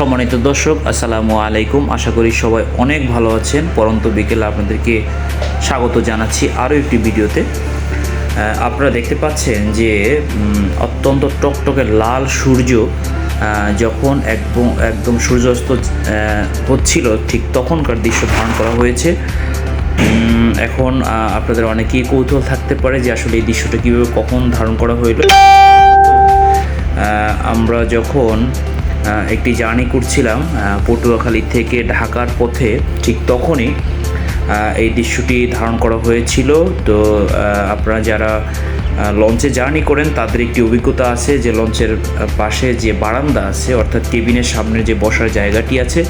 সম্মানিত দর্শক, আসসালামু আলাইকুম। আশা করি সবাই অনেক ভালো আছেন। পরন্ত বিকেলে আপনাদেরকে স্বাগত জানাচ্ছি আরও একটি ভিডিওতে। আপনারা দেখতে পাচ্ছেন যে অত্যন্ত টকটকে লাল সূর্য যখন একদম একদম সূর্যাস্ত হচ্ছিল, ঠিক তখনকার দৃশ্য ধারণ করা হয়েছে। এখন আপনাদের অনেকেই কৌতূহল থাকতে পারে যে আসলে এই দৃশ্যটা কীভাবে কখন ধারণ করা হইল। আমরা যখন একটি জার্নি করছিলাম পটুয়াখালী থেকে ঢাকার পথে। ঠিক তখনই এই দৃশ্যটি ধারণ করা হয়েছিল। তো আপনারা যারা লঞ্চে জার্নি করেন, তাদের একটি অভিজ্ঞতা আছে যে লঞ্চের পাশে যে বারান্দা আছে, অর্থাৎ কেবিনের সামনে যে বসার জায়গাটি আছে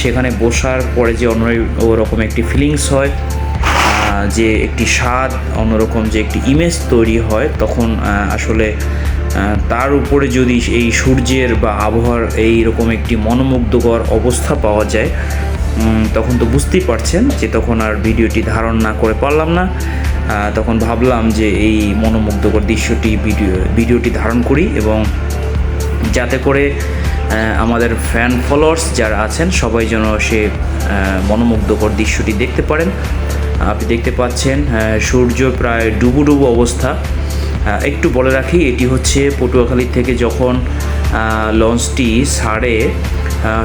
সেখানে বসার পরে যে অন্য রকম একটি ফিলিংস হয় যে একটি স্বাদ, অন্যরকম যে একটি ইমেজ তৈরি হয়, তখন আসলে তার উপরে যদি এই সূর্যের বা আবহাওয়ার এই রকম একটি মনোমুগ্ধকর অবস্থা পাওয়া যায় তখন তো বুঝতেই পারছেন যে তখন আর ভিডিওটি ধারণ না করে পারলাম না। তখন ভাবলাম যে এই মনোমুগ্ধকর দৃশ্যটি ভিডিও, ভিডিওটি ধারণ করি এবং যাতে করে আমাদের ফ্যান ফলোয়ার্স যারা আছেন সবাই যেন সে মনোমুগ্ধকর দৃশ্যটি দেখতে পারেন। আপনি দেখতে পাচ্ছেন সূর্য প্রায় ডুবু ডুবু অবস্থা। একটু বলে রাখি এটি হচ্ছে পটুয়াখালী থেকে যখন লঞ্চটি ছাড়ে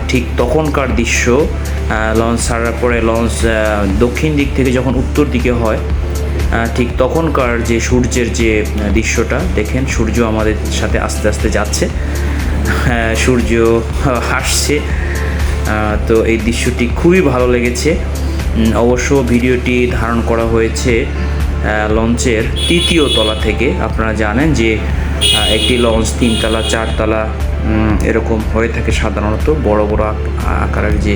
ঠিক তখনকার দৃশ্য লঞ্চ ছাড়ার পরে লঞ্চ দক্ষিণ দিক থেকে যখন উত্তর দিকে হয় ঠিক তখনকার যে সূর্যের যে দৃশ্যটা দেখেন সূর্য আমাদের সাথে আস্তে আস্তে যাচ্ছে হ্যাঁ, সূর্য হাসছে তো এই দৃশ্যটি খুবই ভালো লেগেছে। অবশ্য ভিডিওটি ধারণ করা হয়েছে লঞ্চের তৃতীয় তলা থেকে আপনারা জানেন যে একটি লঞ্চ তিনতলা, চারতলা এরকম হয়ে থাকে সাধারণত বড় বড় আকারের যে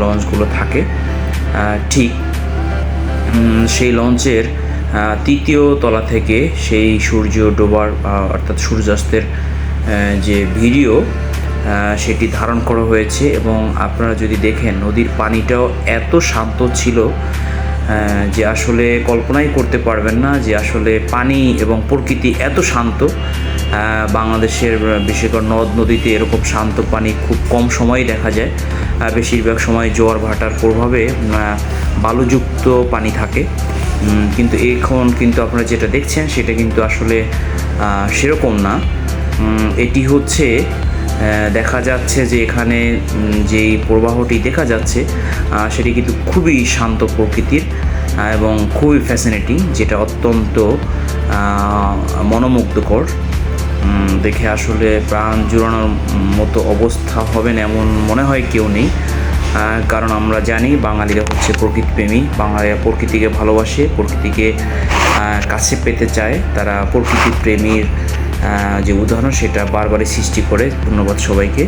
লঞ্চগুলো থাকে। ঠিক সেই লঞ্চের তৃতীয় তলা থেকে সেই সূর্য ডোবার অর্থাৎ সূর্যাস্তের যে ভিডিও সেটি ধারণ করা হয়েছে এবং আপনারা যদি দেখেন নদীর পানিটাও এত শান্ত ছিল যে আসলে কল্পনাই করতে পারবেন না যে আসলে পানি এবং প্রকৃতি এত শান্ত। বাংলাদেশের বিশেষ করে নদ নদীতে এরকম শান্ত পানি খুব কম সময়ে দেখা যায়। বেশিরভাগ সময় জোয়ার ভাটার প্রভাবে বালুযুক্ত পানি থাকে। কিন্তু এখন কিন্তু আপনারা যেটা দেখছেন সেটা কিন্তু আসলে সেরকম না। এটি হচ্ছে দেখা যাচ্ছে যে এখানে যেই প্রবাহটি দেখা যাচ্ছে সেটি কিন্তু খুবই শান্ত প্রকৃতির এবং খুবই ফ্যাসিনেটিং যেটা অত্যন্ত মনোমুগ্ধকর। দেখে আসলে প্রাণ জুড়ানোর মতো অবস্থা হবে না এমন মনে হয় কেউ নেই। কারণ আমরা জানি বাঙালিরা হচ্ছে প্রকৃতিপ্রেমী বাঙালিরা প্রকৃতিকে ভালোবাসে প্রকৃতিকে কাছে পেতে চায় তারা প্রকৃতি প্রেমীর আহ, যে উদাহরণ সেটা বারবারই সৃষ্টি করে। ধন্যবাদ সবাইকে।